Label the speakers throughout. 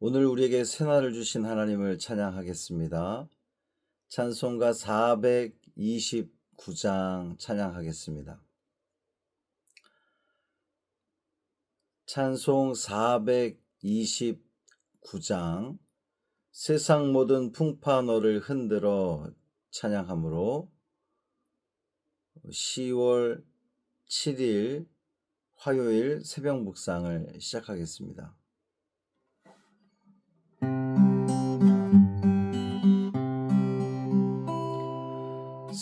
Speaker 1: 오늘 우리에게 새날을 주신 하나님을 찬양하겠습니다. 찬송가 429장 찬양하겠습니다. 찬송 429장 세상 모든 풍파 너를 흔들어 찬양하므로 10월 7일 화요일 새벽 묵상을 시작하겠습니다.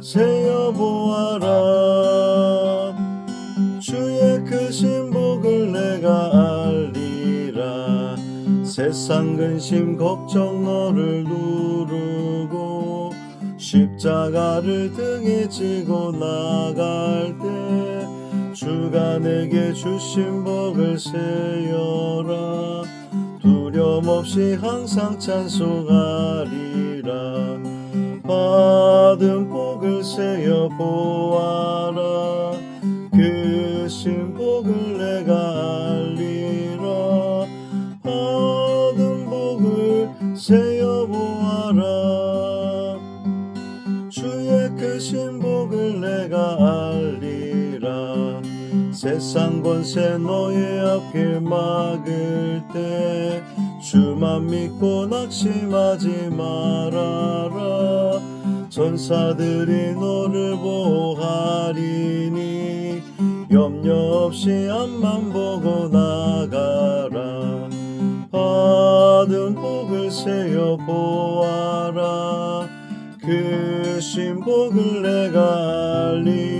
Speaker 1: 세어 보아라. 주의 크신 복을 내가 알리라. 세상 근심 걱정 너를 누르고 십자가를 등에 지고 나갈 때 주가 내게 주신 복을 세여라. 두려움 없이 항상 찬송하리라 받은 복을 세어 보아라. 크신 복을 내가 알리라. 받은 복을 세어 보아라. 주의 크신 복을 내가 알리라. 세상 권세 너의 앞길 막을 때 주만 믿고 낙심하지 말아라. 전사들이 너를 보호하리니 염려 없이 앞만 보고 나가라. 받은 복을 세어 보아라. 크신 복을 내가 알리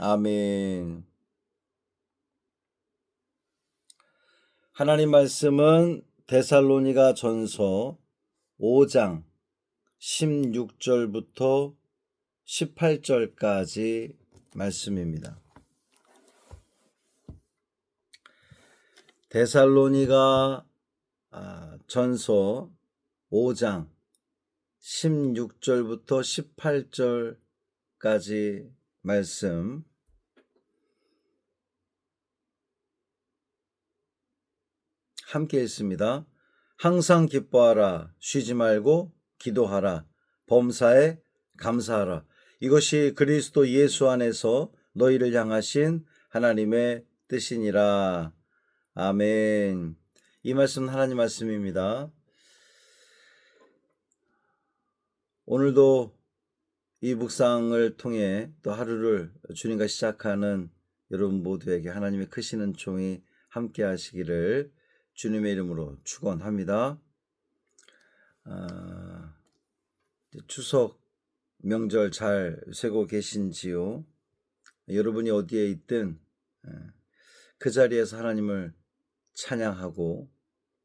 Speaker 1: 아멘. 하나님 말씀은 데살로니가 전서 5장 16절부터 18절까지 말씀입니다. 데살로니가 아, 전서 5장 16절부터 18절까지 말씀 함께 읽습니다. 항상 기뻐하라, 쉬지 말고 기도하라, 범사에 감사하라. 이것이 그리스도 예수 안에서 너희를 향하신 하나님의 뜻이니라. 아멘. 이 말씀 하나님 말씀입니다. 오늘도 이 묵상을 통해 또 하루를 주님과 시작하는 여러분 모두에게 하나님의 크시는 종이 함께 하시기를 주님의 이름으로 축원합니다. 아, 추석 명절 잘 쇠고 계신지요? 여러분이 어디에 있든 그 자리에서 하나님을 찬양하고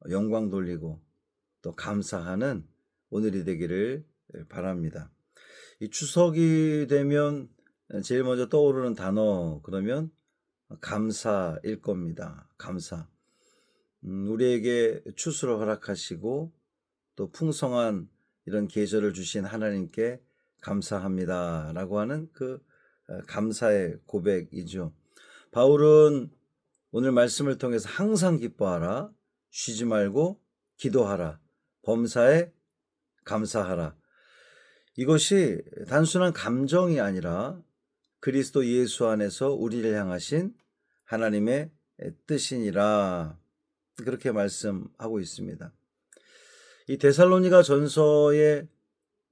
Speaker 1: 영광 돌리고 또 감사하는 오늘이 되기를 바랍니다. 이 추석이 되면 제일 먼저 떠오르는 단어 그러면 감사일 겁니다. 감사. 음, 우리에게 추수를 허락하시고 또 풍성한 이런 계절을 주신 하나님께 감사합니다라고 하는 그 어, 감사의 고백이죠. 바울은 오늘 말씀을 통해서 항상 기뻐하라, 쉬지 말고 기도하라, 범사에 감사하라. 이것이 단순한 감정이 아니라 그리스도 예수 안에서 우리를 향하신 하나님의 뜻이니라. 그렇게 말씀하고 있습니다. 이 데살로니가 전서의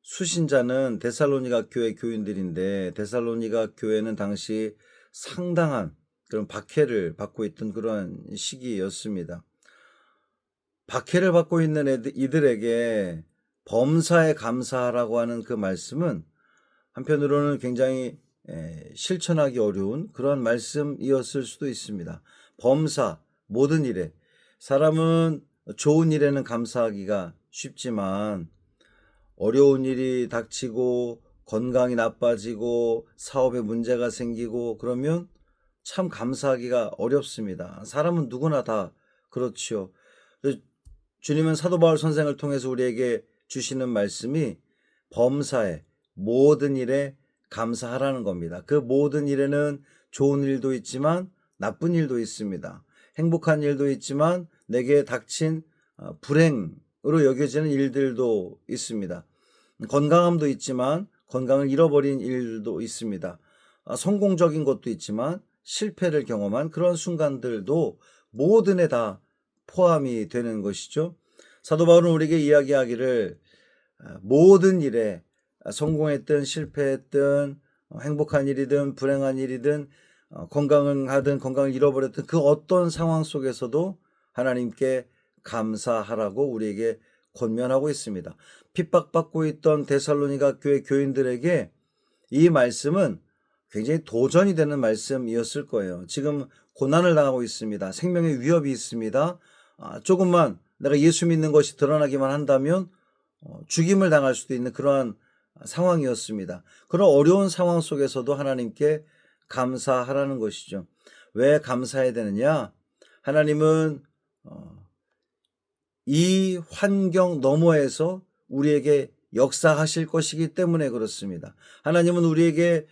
Speaker 1: 수신자는 데살로니가 교회 교인들인데 데살로니가 교회는 당시 상당한 그런 박해를 받고 있던 그러한 시기였습니다. 박해를 받고 있는 애들, 이들에게 범사에 감사하라고 하는 그 말씀은 한편으로는 굉장히 에, 실천하기 어려운 그러한 말씀이었을 수도 있습니다. 범사, 모든 일에. 사람은 좋은 일에는 감사하기가 쉽지만 어려운 일이 닥치고 건강이 나빠지고 사업에 문제가 생기고 그러면 참 감사하기가 어렵습니다. 사람은 누구나 다 그렇지요. 주님은 사도 바울 선생을 통해서 우리에게 주시는 말씀이 범사에 모든 일에 감사하라는 겁니다. 그 모든 일에는 좋은 일도 있지만 나쁜 일도 있습니다. 행복한 일도 있지만 내게 닥친 어, 불행으로 여겨지는 일들도 있습니다. 건강함도 있지만 건강을 잃어버린 일도 있습니다. 아, 성공적인 것도 있지만 실패를 경험한 그런 순간들도 모든에 다 포함이 되는 것이죠. 사도 바울은 우리에게 이야기하기를 아, 모든 일에 성공했든 실패했든 어, 행복한 일이든 불행한 일이든 어, 건강을 하든 건강을 잃어버렸든 그 어떤 상황 속에서도 하나님께 감사하라고 우리에게 권면하고 있습니다. 핍박받고 있던 데살로니가 교회 교인들에게 이 말씀은 굉장히 도전이 되는 말씀이었을 거예요. 지금 고난을 당하고 있습니다. 생명의 위협이 있습니다. 아, 조금만 내가 예수 믿는 것이 드러나기만 한다면 어, 죽임을 당할 수도 있는 그러한 상황이었습니다. 그런 어려운 상황 속에서도 하나님께 감사하라는 것이죠. 왜 감사해야 되느냐? 하나님은 어, 이 환경 너머에서 우리에게 역사하실 것이기 때문에 그렇습니다. 하나님은 우리에게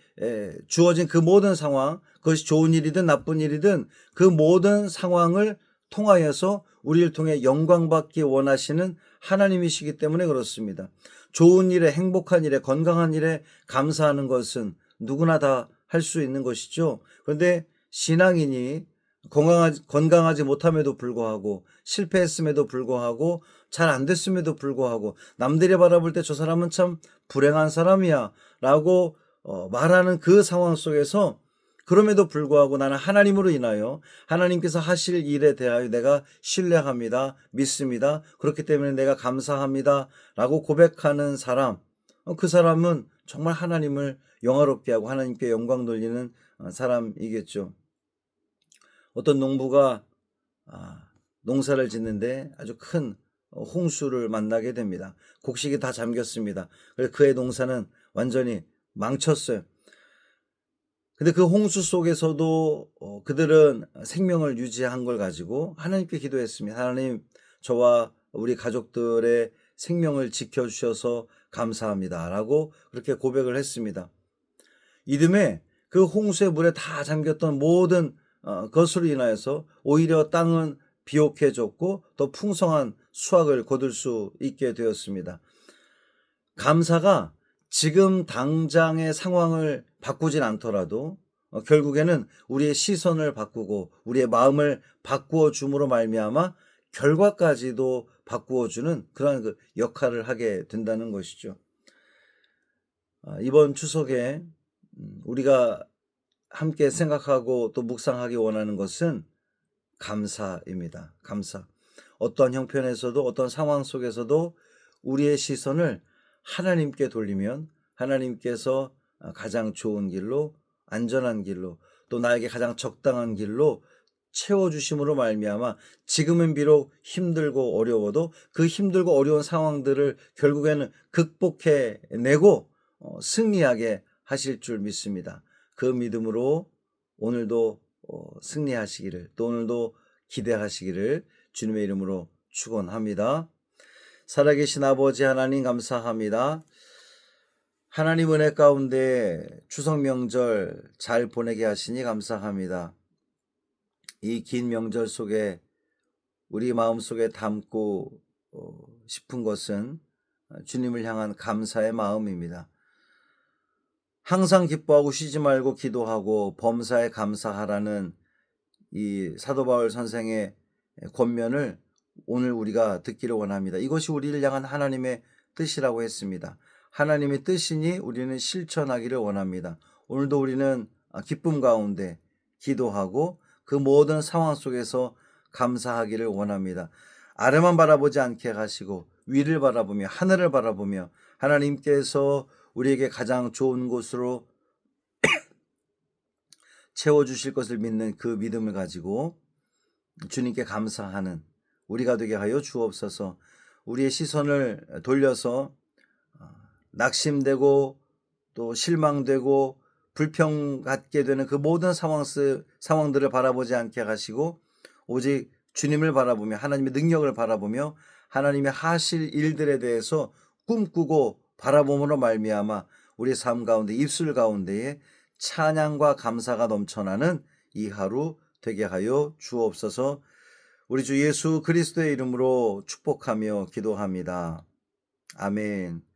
Speaker 1: 주어진 그 모든 상황, 그것이 좋은 일이든 나쁜 일이든 그 모든 상황을 통하여서 우리를 통해 영광받기 원하시는 하나님이시기 때문에 그렇습니다. 좋은 일에, 행복한 일에, 건강한 일에 감사하는 것은 누구나 다 할 수 있는 것이죠. 그런데 신앙인이 건강하지, 건강하지 못함에도 불구하고 실패했음에도 불구하고 잘 안 됐음에도 불구하고 남들이 바라볼 때 저 사람은 참 불행한 사람이야 라고 어, 말하는 그 상황 속에서 그럼에도 불구하고 나는 하나님으로 인하여 하나님께서 하실 일에 대하여 내가 신뢰합니다. 믿습니다. 그렇기 때문에 내가 감사합니다. 라고 고백하는 사람, 어, 그 사람은 정말 하나님을 영화롭게 하고 하나님께 영광 돌리는 어, 사람이겠죠. 어떤 농부가 아, 농사를 짓는데 아주 큰 홍수를 만나게 됩니다. 곡식이 다 잠겼습니다. 그래서 그의 농사는 완전히 망쳤어요. 근데 그 홍수 속에서도 어, 그들은 생명을 유지한 걸 가지고 하나님께 기도했습니다. 하나님, 저와 우리 가족들의 생명을 지켜주셔서 감사합니다. 라고 그렇게 고백을 했습니다. 이듬해 그 홍수의 물에 다 잠겼던 모든 어, 것으로 인하여서 오히려 땅은 비옥해졌고 더 풍성한 수확을 거둘 수 있게 되었습니다. 감사가 지금 당장의 상황을 바꾸진 않더라도 어, 결국에는 우리의 시선을 바꾸고 우리의 마음을 바꾸어 줌으로 말미암아 결과까지도 바꾸어 주는 그러한 그 역할을 하게 된다는 것이죠. 아, 이번 추석에 음, 우리가 함께 생각하고 또 묵상하기 원하는 것은 감사입니다. 감사. 어떠한 형편에서도 어떤 상황 속에서도 우리의 시선을 하나님께 돌리면 하나님께서 가장 좋은 길로 안전한 길로 또 나에게 가장 적당한 길로 채워 주심으로 말미암아 지금은 비록 힘들고 어려워도 그 힘들고 어려운 상황들을 결국에는 극복해 내고 어, 승리하게 하실 줄 믿습니다. 그 믿음으로 오늘도 어, 승리하시기를 또 오늘도 기대하시기를 주님의 이름으로 축원합니다. 살아계신 아버지 하나님 감사합니다. 하나님 은혜 가운데 추석 명절 잘 보내게 하시니 감사합니다. 이 긴 명절 속에 우리 마음속에 담고 어, 싶은 것은 주님을 향한 감사의 마음입니다. 항상 기뻐하고 쉬지 말고 기도하고 범사에 감사하라는 이 사도 바울 선생의 권면을 오늘 우리가 듣기를 원합니다. 이것이 우리를 향한 하나님의 뜻이라고 했습니다. 하나님의 뜻이니 우리는 실천하기를 원합니다. 오늘도 우리는 기쁨 가운데 기도하고 그 모든 상황 속에서 감사하기를 원합니다. 아래만 바라보지 않게 하시고 위를 바라보며 하늘을 바라보며 하나님께서 우리에게 가장 좋은 곳으로 채워주실 것을 믿는 그 믿음을 가지고 주님께 감사하는 우리가 되게 하여 주옵소서 우리의 시선을 돌려서 어, 낙심되고 또 실망되고 불평 갖게 되는 그 모든 상황, 상황들을 바라보지 않게 하시고 오직 주님을 바라보며 하나님의 능력을 바라보며 하나님의 하실 일들에 대해서 꿈꾸고 바라봄으로 말미암아 우리 삶 가운데 입술 가운데에 찬양과 감사가 넘쳐나는 이 하루 되게 하여 주옵소서. 우리 주 예수 그리스도의 이름으로 축복하며 기도합니다. 아멘.